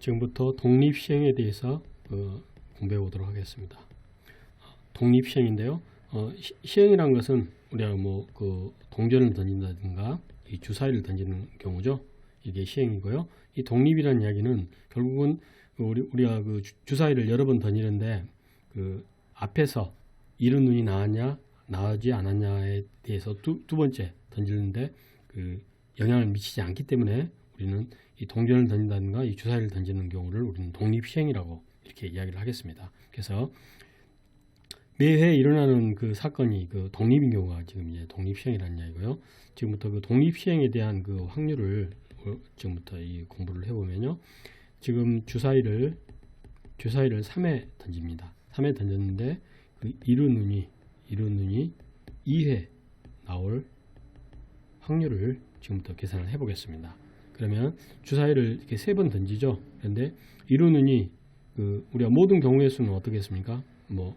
지금부터 독립시행에 대해서 어, 공부해 보도록 하겠습니다. 독립시행인데요. 어, 시- 시행이란 것은 우리가 뭐 그 동전을 던진다든가 이 주사위를 던지는 경우죠. 이게 시행이고요. 이 독립이라는 이야기는 결국은 그 우리 우리가 그 주- 주사위를 여러 번 던지는데 그 앞에서 이른 눈이 나왔냐 나오지 않았냐에 대해서 두, 두 번째 던지는데 그 영향을 미치지 않기 때문에 우리는 이 동전을 던진다든가 이 주사위를 던지는 경우를 우리는 독립시행이라고 이렇게 이야기를 하겠습니다. 그래서 매회 일어나는 그 사건이 그 독립인 경우가 지금 이제 독립시행이라는 이야기고요. 지금부터 그 독립시행에 대한 그 확률을 어, 지금부터 이 공부를 해보면요. 지금 주사위를 주사위를 3회 던집니다. 3회 던졌는데 그 이른 눈이 이른 눈이 2회 나올 확률을 지금부터 계산을 해보겠습니다. 그러면 주사위를 이렇게 세 번 던지죠. 그런데 이른 눈이 그 우리가 모든 경우의 수는 어떻겠습니까? 뭐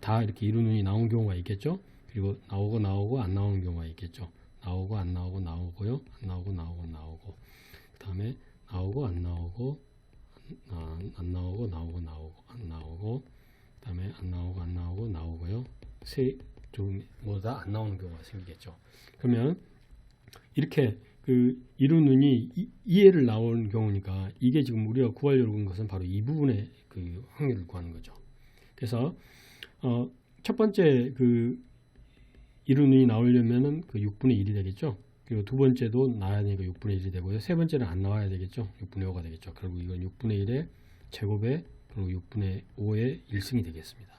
다 이렇게 이른 눈이 나온 경우가 있겠죠. 그리고 나오고 나오고 안 나오는 경우가 있겠죠. 나오고 안 나오고 나오고요. 안 나오고 나오고 나오고 그다음에 나오고 안 나오고 안, 안 나오고 나오고 나오고 안 나오고 그다음에 안 나오고 안 나오고 나오고요. 세좀 모두 다안 나오는 경우가 생기겠죠. 그러면 이렇게 그 이룬 눈이 이- 이해를 나오는 경우니까 이게 지금 우리가 구하려고 한 것은 바로 이 부분의 그 확률을 구하는 거죠. 그래서 어, 첫 번째 그 이룬 눈이 나오려면은 그 6분의 1이 되겠죠. 그리고 두 번째도 나와야 되니까 6분의 1이 되고요. 세 번째는 안 나와야 되겠죠. 6분의 5가 되겠죠. 결국 이건 6분의 1의 제곱에 그리고 6분의 5의 1승이 되겠습니다.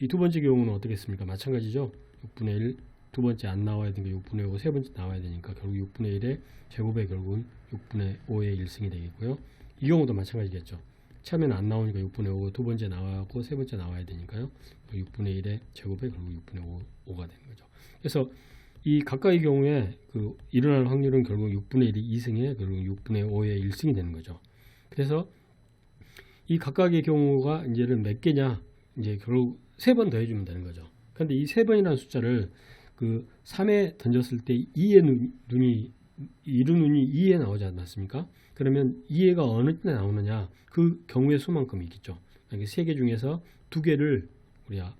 이 두 번째 경우는 어떻겠습니까? 마찬가지죠. 6분의 1, 두 번째 안 나와야 되니까 6분의 5, 세 번째 나와야 되니까 결국 6분의 1의 제곱에 결국은 6분의 5의 1승이 되겠고요. 이 경우도 마찬가지겠죠. 처음에는 안 나오니까 6분의 5고 두 번째 나와고 세 번째 나와야 되니까요. 6분의 1의 제곱에 결국 6분의 5, 5가 되는 거죠. 그래서 이 각각의 경우에 그 일어날 확률은 결국 6분의 1이 2승에 결국 6분의 5의 1승이 되는 거죠. 그래서 이 각각의 경우가 이제는 몇 개냐 이제 결국 세 번 더해주면 되는 거죠. 그런데 이 세 번이라는 숫자를 그 3에 던졌을 때 2의 눈, 눈이 이른 눈이 2에 나오지 않았습니까? 그러면 2회가 어느 때 나오느냐 그 경우의 수만큼 있겠죠. 세개 중에서 두 개를 우리가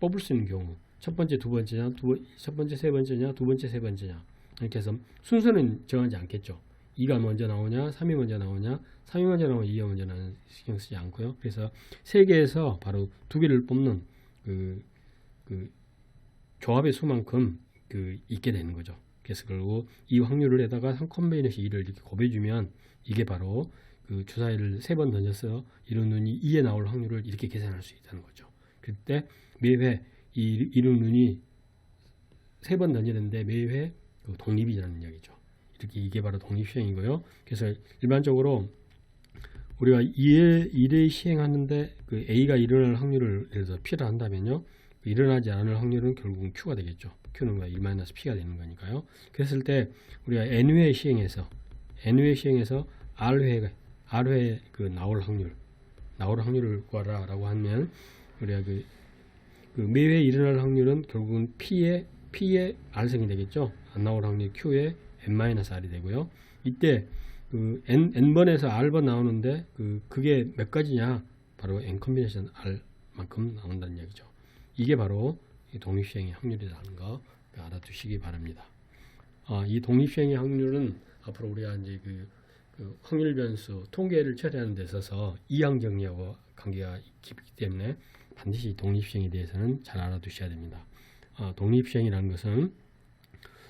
뽑을 수 있는 경우 첫 번째 두 번째냐 두, 번- 첫 번째 세 번째냐 두 번째 세 번째냐 이렇게 해서 순서는 정하지 않겠죠. 2가 먼저 나오냐 3이 먼저 나오냐 3이 먼저 나오냐 2가 먼저 나오냐 신경 쓰지 않고요. 그래서 세 개에서 바로 두 개를 뽑는 그, 그 조합의 수만큼 그 있게 되는 거죠. 그래서 결국 이 확률을 해다가 3 컴비네이션 2를 이렇게 곱해주면 이게 바로 그 주사위를 세 번 던져서 이런 눈이 2에 나올 확률을 이렇게 계산할 수 있다는 거죠. 그때 매회 이 이런 눈이 세 번 던지는데 매회 그 독립이라는 이야기죠. 이렇게 이게 바로 독립 시행이고요. 그래서 일반적으로 우리가 2회, 1회 시행하는데 그 A가 일어날 확률을 예를 들어서 P를 한다면요. 그 일어나지 않을 확률은 결국은 Q가 되겠죠. Q는 1-P가 되는 거니까요. 그랬을 때 우리가 N회 시행해서 N회 시행해서 R회 R회 그 나올 확률 나올 확률을 구하라라고 하면 우리가 그, 그 매회 일어날 확률은 결국은 P의 P의 R승이 되겠죠. 안 나올 확률 Q의 N-R이 되고요. 이때 그 n n번에서 r번 나오는데 그 그게 몇 가지냐? 바로 n 컨비네이션 r만큼 나온다는 얘기죠. 이게 바로 이 독립시행의 확률이라는 거 알아두시기 바랍니다. 아, 이 독립시행의 확률은 앞으로 우리가 이제 그, 그 확률 변수 통계를 처리하는 데 있어서 이항 정리하고 관계가 깊기 때문에 반드시 독립시행에 대해서는 잘 알아두셔야 됩니다. 아, 독립시행이라는 것은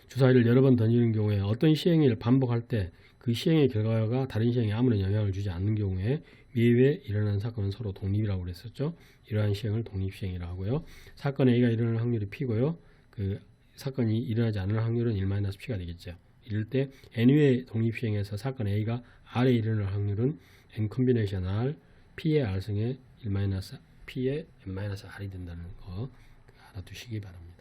주사위를 여러 번 던지는 경우에 어떤 시행을 반복할 때 그 시행의 결과가 다른 시행에 아무런 영향을 주지 않는 경우에 미외에 일어나는 사건은 서로 독립이라고 그랬었죠. 이러한 시행을 독립시행이라고 하고요. 사건 A가 일어날 확률이 P고요. 그 사건이 일어나지 않을 확률은 1-P가 되겠죠. 이럴 때 N의 독립시행에서 사건 A가 R에 일어날 확률은 N 컨비네이션 R, P의 R승에 1-P의 N-R이 된다는 거 알아두시기 바랍니다.